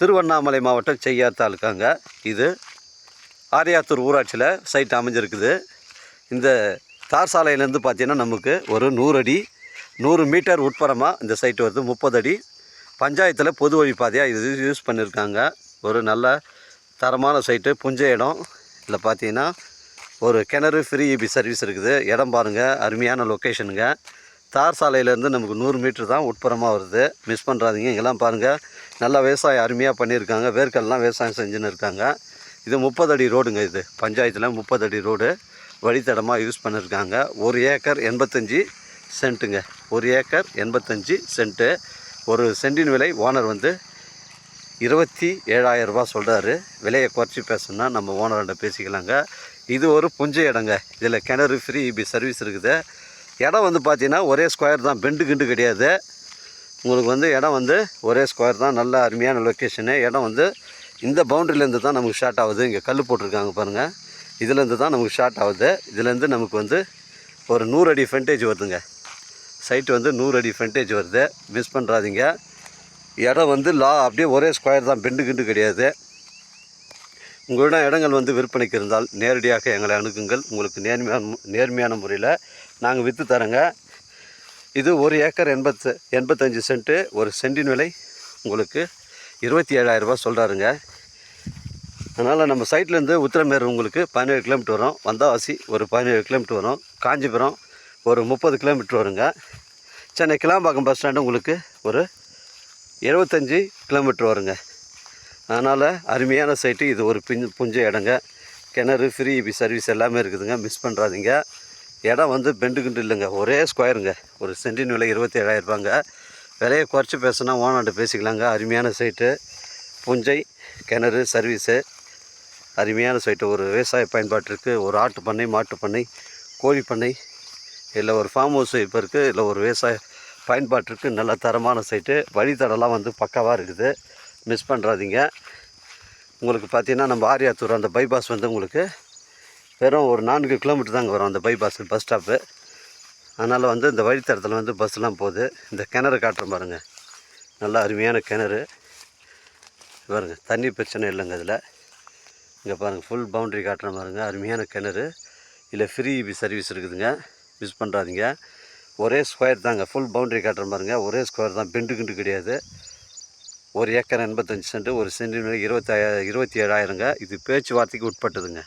திருவண்ணாமலை மாவட்டம் செய்யார் தாலுக்காங்க. இது ஆரியாத்தூர் ஊராட்சியில் சைட் அமைஞ்சிருக்குது. இந்த தார் சாலையிலேருந்து பார்த்தீங்கன்னா நமக்கு ஒரு நூறு அடி நூறு மீட்டர் உட்புறமாக இந்த சைட் வருது. முப்பது அடி பஞ்சாயத்தில் பொது வழி பாதையாக இது யூஸ் பண்ணியிருக்காங்க ஒரு நல்ல தரமான சைட்டு புஞ்ச இடம். இதில் பார்த்தீங்கன்னா ஒரு கிணறு ஃப்ரீ இபி சர்வீஸ் இருக்குது. இடம் பாருங்கள் அருமையான லொக்கேஷனுங்க தார் சாலையிலேருந்து நமக்கு நூறு மீட்ரு தான் உட்புறமாக வருது. மிஸ் பண்ணுறாதீங்க இங்கெல்லாம் பாருங்கள் நல்லா விவசாயம் அருமையாக பண்ணியிருக்காங்க. வேர்க்கல்லாம் விவசாயம் செஞ்சுன்னு இருக்காங்க. இது முப்பது அடி ரோடுங்க இது. பஞ்சாயத்தில் முப்பது அடி ரோடு. வழித்தடமாக யூஸ் பண்ணியிருக்காங்க. ஒரு ஏக்கர் எண்பத்தஞ்சு சென்ட்டுங்க. ஒரு ஏக்கர் எண்பத்தஞ்சு சென்ட்டு. ஒரு சென்டின் விலை ஓனர் வந்து இருபத்தி ஏழாயிரம் ரூபா சொல்கிறாரு விலையை குறைச்சி பேசணும்னா நம்ம ஓனர்கிட்ட பேசிக்கலாங்க. இது ஒரு புஞ்ச இடங்க. இதில் கிணறு ஃப்ரீ இபி சர்வீஸ் இருக்குது. இடம் வந்து பார்த்தீங்கன்னா ஒரே ஸ்கொயர் தான் பெண்டு கிண்டு கிடையாது. உங்களுக்கு வந்து இடம் வந்து ஒரே ஸ்கொயர் தான் நல்ல அருமையான லொக்கேஷனு இடம் வந்து இந்த பவுண்டரிலேருந்து தான் நமக்கு ஷார்ட் ஆகுது. இங்கே கல் போட்டிருக்காங்க பாருங்கள் இதுலேருந்து தான் நமக்கு ஷார்ட் ஆகுது. இதுலேருந்து நமக்கு வந்து ஒரு நூறு அடி ஃப்ரண்டேஜ் வருதுங்க. சைட்டு வந்து நூறு அடி ஃப்ரண்டேஜ் வருது. மிஸ் பண்ணுறாதீங்க இடம் வந்து லா அப்படியே ஒரே ஸ்கொயர் தான் பெண்டு கிண்டு கிடையாது. உங்களிடம் இடங்கள் வந்து விற்பனைக்கு இருந்தால் நேரடியாக எங்களை அணுகுங்கள். உங்களுக்கு நேர்மையான நேர்மையான முறையில் நாங்கள் விற்று தரோங்க. இது ஒரு ஏக்கர் எண்பத்து எண்பத்தஞ்சு சென்ட்டு ஒரு சென்டின் விலை உங்களுக்கு இருபத்தி ஏழாயிரரூபா சொல்கிறாருங்க அதனால் நம்ம சைட்லேருந்து உத்திரமேறு உங்களுக்கு பதினேழு கிலோமீட்டர் வரும். வந்தாவாசி ஒரு பதினேழு கிலோமீட்டர் வரும். காஞ்சிபுரம் ஒரு முப்பது கிலோமீட்டர் வருங்க. சென்னை கிளாம்பாக்கம் பஸ் ஸ்டாண்டு உங்களுக்கு ஒரு இருபத்தஞ்சி கிலோமீட்டர் வருங்க. அதனால் அருமையான சைட்டு இது ஒரு பிஞ்சு புஞ்ச இடங்க. கிணறு ஃப்ரீ இபி சர்வீஸ் எல்லாமே இருக்குதுங்க. மிஸ் பண்ணுறாதீங்க இடம் வந்து பெண்டு கிண்டு இல்லைங்க. ஒரே ஸ்கொயருங்க ஒரு சென்டின் விலை இருபத்தி ஏழாயிரரூபாங்க விலையை குறைச்சி பேசுனா ஓனாண்ட பேசிக்கலாங்க. அருமையான சைட்டு புஞ்சை கிணறு சர்வீஸு அருமையான சைட்டு ஒரு விவசாய பயன்பாட்டிற்கு ஒரு ஆட்டு பண்ணை மாட்டு பண்ணை கோழி பண்ணை. இல்லை ஒரு ஃபார்ம் ஹவுஸ் இப்போ இருக்குது இல்லை ஒரு விவசாய பயன்பாட்டிற்கு நல்ல தரமான சைட்டு வழித்தடம்லாம் வந்து பக்காவாக இருக்குது. மிஸ் பண்ணுறாதீங்க உங்களுக்கு பார்த்தீங்கன்னா நம்ம ஆரியாத்தூர் அந்த பைபாஸ் வந்து உங்களுக்கு வெறும் ஒரு நான்கு கிலோமீட்டர் தாங்க வரும் அந்த பைபாஸ் பஸ் ஸ்டாப்பு அதனால் வந்து இந்த வழித்தடத்தில் வந்து பஸ்லாம் போகுது. இந்த கிணறு காட்டுற பாருங்கள் நல்லா அருமையான கிணறு. பாருங்கள் தண்ணி பிரச்சனை இல்லைங்க இதில். இங்கே பாருங்கள் ஃபுல் பவுண்ட்ரி காட்டுற பாருங்க. அருமையான கிணறு. இல்லை ஃப்ரீ சர்வீஸ் இருக்குதுங்க. மிஸ் பண்ணுறாதீங்க ஒரே ஸ்கொயர் தாங்க. ஃபுல் பவுண்ட்ரி காட்டுற பாருங்க. ஒரே ஸ்கொயர் தான். பெண்டு கிண்டு கிடையாது. ஒரு ஏக்கர் எண்பத்தஞ்சு சென்ட் ஒரு சென்டின் இருபத்தாய இருபத்தி ஏழாயிரங்க. இது பேச்சுவார்த்தைக்கு உட்பட்டதுங்க.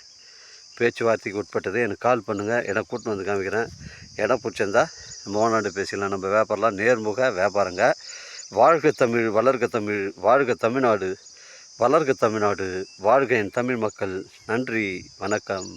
பேச்சுவார்த்தைக்கு உட்பட்டது. எனக்கு கால் பண்ணுங்கள் இடம் கூட்டின்னு வந்து காமிக்கிறேன். இடம் பிடிச்சிருந்தா மோனாண்டு பேசிக்கலாம். நம்ம வியாபாரம்லாம் நேர்முக வியாபாரங்க. வாழ்க தமிழ் வளர்க தமிழ் வாழ்க தமிழ்நாடு வளர்க தமிழ்நாடு வாழ்க என் தமிழ் மக்கள். நன்றி. வணக்கம்.